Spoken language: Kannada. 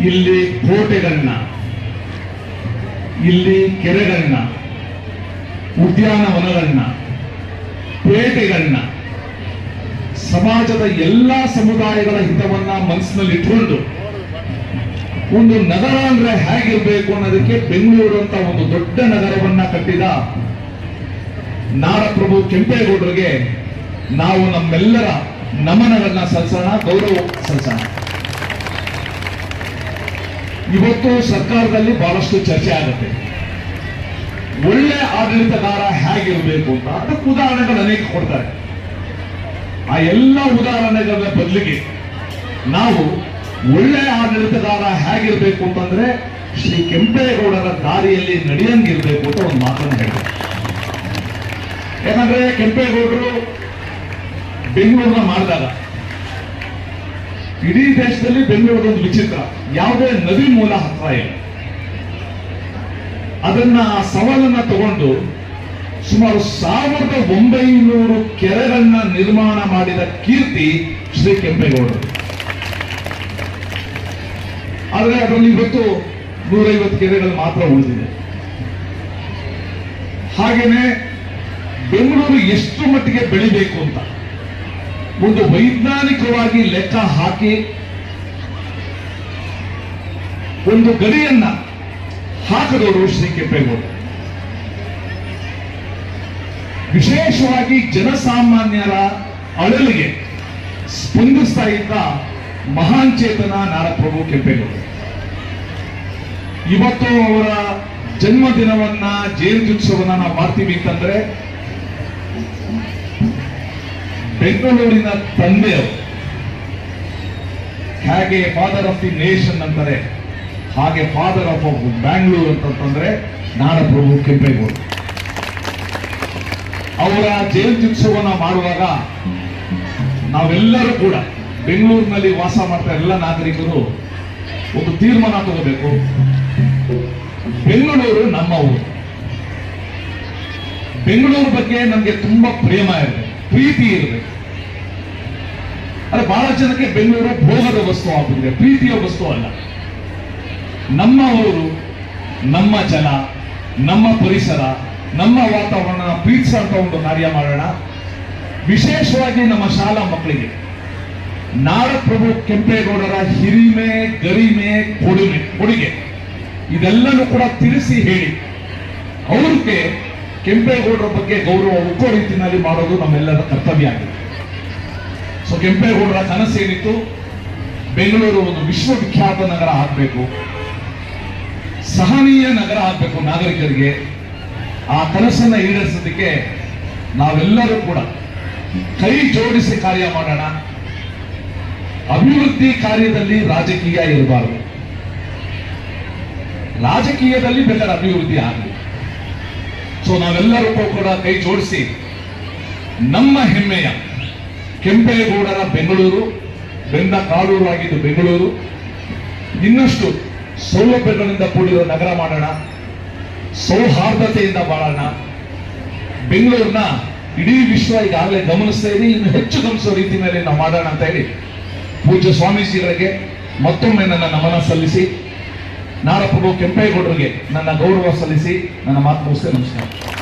ಇಲ್ಲಿ ಕೋಟೆಗಳನ್ನ, ಇಲ್ಲಿ ಕೆರೆಗಳನ್ನ ಉದ್ಯಾನವನಗಳನ್ನ ಪೇಟೆಗಳನ್ನ, ಸಮಾಜದ ಎಲ್ಲಾ ಸಮುದಾಯಗಳ ಹಿತವನ್ನ ಮನಸ್ಸಿನಲ್ಲಿ ಇಟ್ಕೊಂಡು ಒಂದು ನಗರ ಅಂದ್ರೆ ಹೇಗಿರ್ಬೇಕು ಅನ್ನೋದಕ್ಕೆ ಬೆಂಗಳೂರು ಅಂತ ಒಂದು ದೊಡ್ಡ ನಗರವನ್ನ ಕಟ್ಟಿದ ನಾಡಪ್ರಭು ಕೆಂಪೇಗೌಡರಿಗೆ ನಾವು ನಮ್ಮೆಲ್ಲರ ನಮನಗಳನ್ನ ಸಲ್ಲಿಸೋಣ ಗೌರವ ಸಲ್ಲಿಸೋಣ ಇವತ್ತು ಸರ್ಕಾರದಲ್ಲಿ ಬಹಳಷ್ಟು ಚರ್ಚೆ ಆಗುತ್ತೆ. ಒಳ್ಳೆ ಆಡಳಿತಗಾರ ಹೇಗಿರಬೇಕು ಅಂತ ಅದಕ್ಕೆ ಉದಾಹರಣೆಗಳು ಅನೇಕ ಕೊಡ್ತಾರೆ. ಆ ಎಲ್ಲ ಉದಾಹರಣೆಗಳ ಬದಲಿಗೆ ನಾವು ಒಳ್ಳೆ ಆಡಳಿತಗಾರ ಹೇಗಿರ್ಬೇಕು ಅಂತಂದ್ರೆ ಶ್ರೀ ಕೆಂಪೇಗೌಡರ ದಾರಿಯಲ್ಲಿ ನಡೆಯಂಗಿರ್ಬೇಕು ಅಂತ ಒಂದು ಮಾತನ್ನು ಹೇಳಿದೆ ಯಾಕಂದ್ರೆ ಕೆಂಪೇಗೌಡರು ಬೆಂಗಳೂರನ್ನ ಮಾಡಿದಾಗ ಇಡೀ ದೇಶದಲ್ಲಿ ಬೆಂಗಳೂರೊಂದು ವಿಚಿತ್ರ. ಯಾವುದೇ ನದಿ ಮೂಲ ಹತ್ರ ಇಲ್ಲ. ಅದನ್ನ ಆ ಸವಾಲನ್ನ ತಗೊಂಡು ಸುಮಾರು ಸಾವಿರದ ಒಂಬೈನೂರು ಕೆರೆಗಳನ್ನ ನಿರ್ಮಾಣ ಮಾಡಿದ ಕೀರ್ತಿ ಶ್ರೀ ಕೆಂಪೇಗೌಡರು. ಆದರೆ ಅದರಲ್ಲಿ ಇವತ್ತು ನೂರೈವತ್ತು ಕೆರೆಗಳು ಮಾತ್ರ ಉಳಿದಿದೆ. ಹಾಗೇನೆ ಬೆಂಗಳೂರು ಎಷ್ಟು ಮಟ್ಟಿಗೆ ಬೆಳಿಬೇಕು ಅಂತ. ಒಂದು ವೈಜ್ಞಾನಿಕವಾಗಿ ಲೆಕ್ಕ ಹಾಕಿ ಒಂದು ಗಡಿಯನ್ನ ಹಾಕದವರು ಶ್ರೀ ಕೆಂಪೇಗೌಡ. ವಿಶೇಷವಾಗಿ ಜನಸಾಮಾನ್ಯರ ಅಳಲಿಗೆ ಸ್ಪಂದಿಸ್ತಾ ಇದ್ದ ಮಹಾನ್ ಚೇತನ ನಾಡಪ್ರಭು ಕೆಂಪೇಗೌಡ. ಇವತ್ತು ಅವರ ಜನ್ಮದಿನವನ್ನ ಜಯಂತ್ಯುತ್ಸವನ ನಾವು ಮಾಡ್ತೀವಿ ಅಂತಂದ್ರೆ ಬೆಂಗಳೂರಿನ ತಂದೆಯವರು, ಹೇಗೆ ಫಾದರ್ ಆಫ್ ದಿ ನೇಷನ್ ಅಂತಾರೆ, ಹಾಗೆ ಫಾದರ್ ಆಫ್ ಬ್ಯಾಂಗ್ಳೂರ್ ಅಂತಂದ್ರೆ ನಾಡಪ್ರಭು ಕೆಂಪೇಗೌಡ. ಅವರ ಜಯಂತ್ಯುತ್ಸವನ ಮಾಡುವಾಗ ನಾವೆಲ್ಲರೂ ಕೂಡ ಬೆಂಗಳೂರಿನಲ್ಲಿ ವಾಸ ಮಾಡ್ತಾ ಎಲ್ಲ ನಾಗರಿಕರು ಒಂದು ತೀರ್ಮಾನ ತಗೋಬೇಕು. ಬೆಂಗಳೂರು ನಮ್ಮ ಊರು. ಬೆಂಗಳೂರು ಬಗ್ಗೆ ನಮಗೆ ತುಂಬಾ ಪ್ರೇಮ ಇರಬೇಕು ಪ್ರೀತಿ ಇರಬೇಕು ಅದೇ ಬಹಳ ಜನಕ್ಕೆ ಬೆಂಗಳೂರು ಭೋಗದ ವಸ್ತು ಆಗ್ಬಿಟ್ಟಿದೆ. ಪ್ರೀತಿಯ ವಸ್ತು ಅಲ್ಲ. ನಮ್ಮ ಊರು ನಮ್ಮ ಜನ, ನಮ್ಮ ಪರಿಸರ, ನಮ್ಮ ವಾತಾವರಣ ಪ್ರೀತಿಸಂತ ಒಂದು ಕಾರ್ಯ ಮಾಡೋಣ. ವಿಶೇಷವಾಗಿ ನಮ್ಮ ಶಾಲಾ ಮಕ್ಕಳಿಗೆ. ನಾಡಪ್ರಭು ಕೆಂಪೇಗೌಡರ ಹಿರಿಮೆ, ಗರಿಮೆ, ಕೊಡುಮೆ, ಕೊಡುಗೆ. ಇದೆಲ್ಲನೂ ಕೂಡ ತಿಳಿಸಿ ಹೇಳಿ. ಅವ್ರಿಗೆ ಕೆಂಪೇಗೌಡರ ಬಗ್ಗೆ ಗೌರವ ಉಕ್ಕೋ ರೀತಿಯಲ್ಲಿ ಮಾಡೋದು ನಮ್ಮೆಲ್ಲರ ಕರ್ತವ್ಯ ಆಗಿದೆ. ಸೊ ಕೆಂಪೇಗೌಡರ ಕನಸೇನಿತ್ತು? ಬೆಂಗಳೂರು ಒಂದು ವಿಶ್ವವಿಖ್ಯಾತ ನಗರ ಆಗಬೇಕು. ಸಹನೀಯ ನಗರ ಆಗಬೇಕು ನಾಗರಿಕರಿಗೆ. ಆ ಕನಸನ್ನ ಈಡೇರಿಸೋದಕ್ಕೆ ನಾವೆಲ್ಲರೂ ಕೂಡ ಕೈ ಜೋಡಿಸಿ ಕಾರ್ಯ ಮಾಡೋಣ. ಅಭಿವೃದ್ಧಿ ಕಾರ್ಯದಲ್ಲಿ ರಾಜಕೀಯ ಇರಬಾರದು. ರಾಜಕೀಯದಲ್ಲಿ ಬೇಕಾದ್ರೆ ಅಭಿವೃದ್ಧಿ ಆಗಲಿ. ಸೊ ನಾವೆಲ್ಲರೂ ಕೂಡ ಕೈ ಜೋಡಿಸಿ ನಮ್ಮ ಹೆಮ್ಮೆಯ ಕೆಂಪೇಗೌಡರ ಬೆಂಗಳೂರು, ಬೆಂದ ಕಾಡೂರು ಆಗಿದ್ದು ಬೆಂಗಳೂರು. ಇನ್ನಷ್ಟು ಸೌಲಭ್ಯಗಳಿಂದ ಕೂಡಿರುವ ನಗರ ಮಾಡೋಣ, ಸೌಹಾರ್ದತೆಯಿಂದ ಬಾಳೋಣ. ಬೆಂಗಳೂರನ್ನ ಇಡೀ ವಿಶ್ವ ಈಗಾಗಲೇ ಗಮನಿಸ್ತಾ ಇದೆ, ಇನ್ನು ಹೆಚ್ಚು ಗಮನಿಸೋ ರೀತಿಯಲ್ಲಿ ನಾವು ಮಾಡೋಣ ಅಂತ ಹೇಳಿ ಪೂಜ್ಯ ಸ್ವಾಮೀಜಿಗಳಿಗೆ ಮತ್ತೊಮ್ಮೆ ನನ್ನ ನಮನ ಸಲ್ಲಿಸಿ. ನಾಡಪ್ರಭು ಕೆಂಪೇಗೌಡರಿಗೆ ನನ್ನ ಗೌರವ ಸಲ್ಲಿಸಿ ನನ್ನ ಮಾತು ಮುಗಿಸ್ತೇನೆ. ನಮಸ್ಕಾರ.